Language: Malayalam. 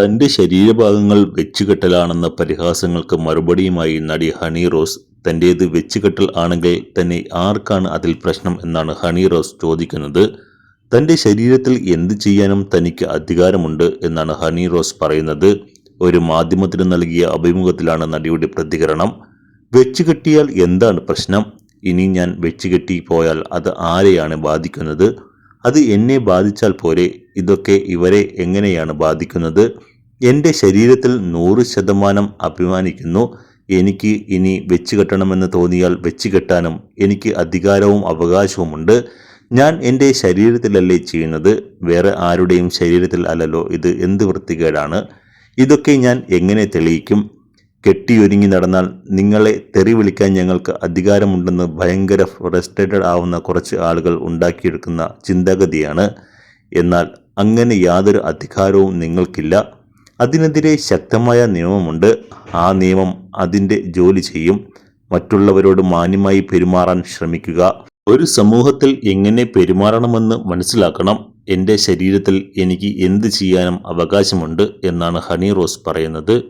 തന്റെ ശരീരഭാഗങ്ങൾ വെച്ചുകെട്ടലാണെന്ന പരിഹാസങ്ങൾക്ക് മറുപടിയുമായി നടി ഹണി റോസ് തന്റേത് വെച്ചുകെട്ടൽ ആണെങ്കിൽ തന്നെ ആർക്കാണ് അതിൽ പ്രശ്നം എന്നാണ് ഹണി റോസ് ചോദിക്കുന്നത്. തന്റെ ശരീരത്തിൽ എന്ത് ചെയ്യാനും തനിക്ക് അധികാരമുണ്ട് എന്നാണ് ഹണി റോസ് പറയുന്നത്. ഒരു മാധ്യമത്തിന് നൽകിയ അഭിമുഖത്തിലാണ് നടിയുടെ പ്രതികരണം. വെച്ചുകെട്ടിയാൽ എന്താണ് പ്രശ്നം? ഇനി ഞാൻ വെച്ചുകെട്ടി പോയാൽ അത് ആരെയാണ് ബാധിക്കുന്നത്? അത് എന്നെ ബാധിച്ചാൽ പോരെ? ഇതൊക്കെ ഇവരെ എങ്ങനെയാണ് ബാധിക്കുന്നത്? എന്റെ ശരീരത്തിൽ നൂറ് ശതമാനം അഭിമാനിക്കുന്നു. എനിക്ക് ഇനി വെച്ച് കെട്ടണമെന്ന് തോന്നിയാൽ വെച്ച് കെട്ടാനും എനിക്ക് അധികാരവും അവകാശവുമുണ്ട്. ഞാൻ എന്റെ ശരീരത്തിലല്ലേ ചെയ്യുന്നത്? വേറെ ആരുടെയും ശരീരത്തിൽ അല്ലല്ലോ ഇത് എന്ത് വൃത്തികേടാണ്? ഇതൊക്കെ ഞാൻ എങ്ങനെ തെളിയിക്കും? കെട്ടിയൊരുങ്ങി നടന്നാൽ നിങ്ങളെ തെറി വിളിക്കാൻ ഞങ്ങൾക്ക് അധികാരമുണ്ടെന്ന് ഭയങ്കര ഫ്രസ്ട്രേറ്റഡ് ആവുന്ന കുറച്ച് ആളുകൾ ഉണ്ടാക്കിയെടുക്കുന്ന ചിന്താഗതിയാണ്. എന്നാൽ അങ്ങനെ യാതൊരു അധികാരവും നിങ്ങൾക്കില്ല. അതിനെതിരെ ശക്തമായ നിയമമുണ്ട്. ആ നിയമം അതിന്റെ ജോലി ചെയ്യും. മറ്റുള്ളവരോട് മാന്യമായി പെരുമാറാൻ ശ്രമിക്കുക. ഒരു സമൂഹത്തിൽ എങ്ങനെ പെരുമാറണമെന്ന് മനസ്സിലാക്കണം. എന്റെ ശരീരത്തിൽ എനിക്ക് എന്ത് ചെയ്യാനും അവകാശമുണ്ട് എന്നാണ് ഹണി റോസ് പറയുന്നത്.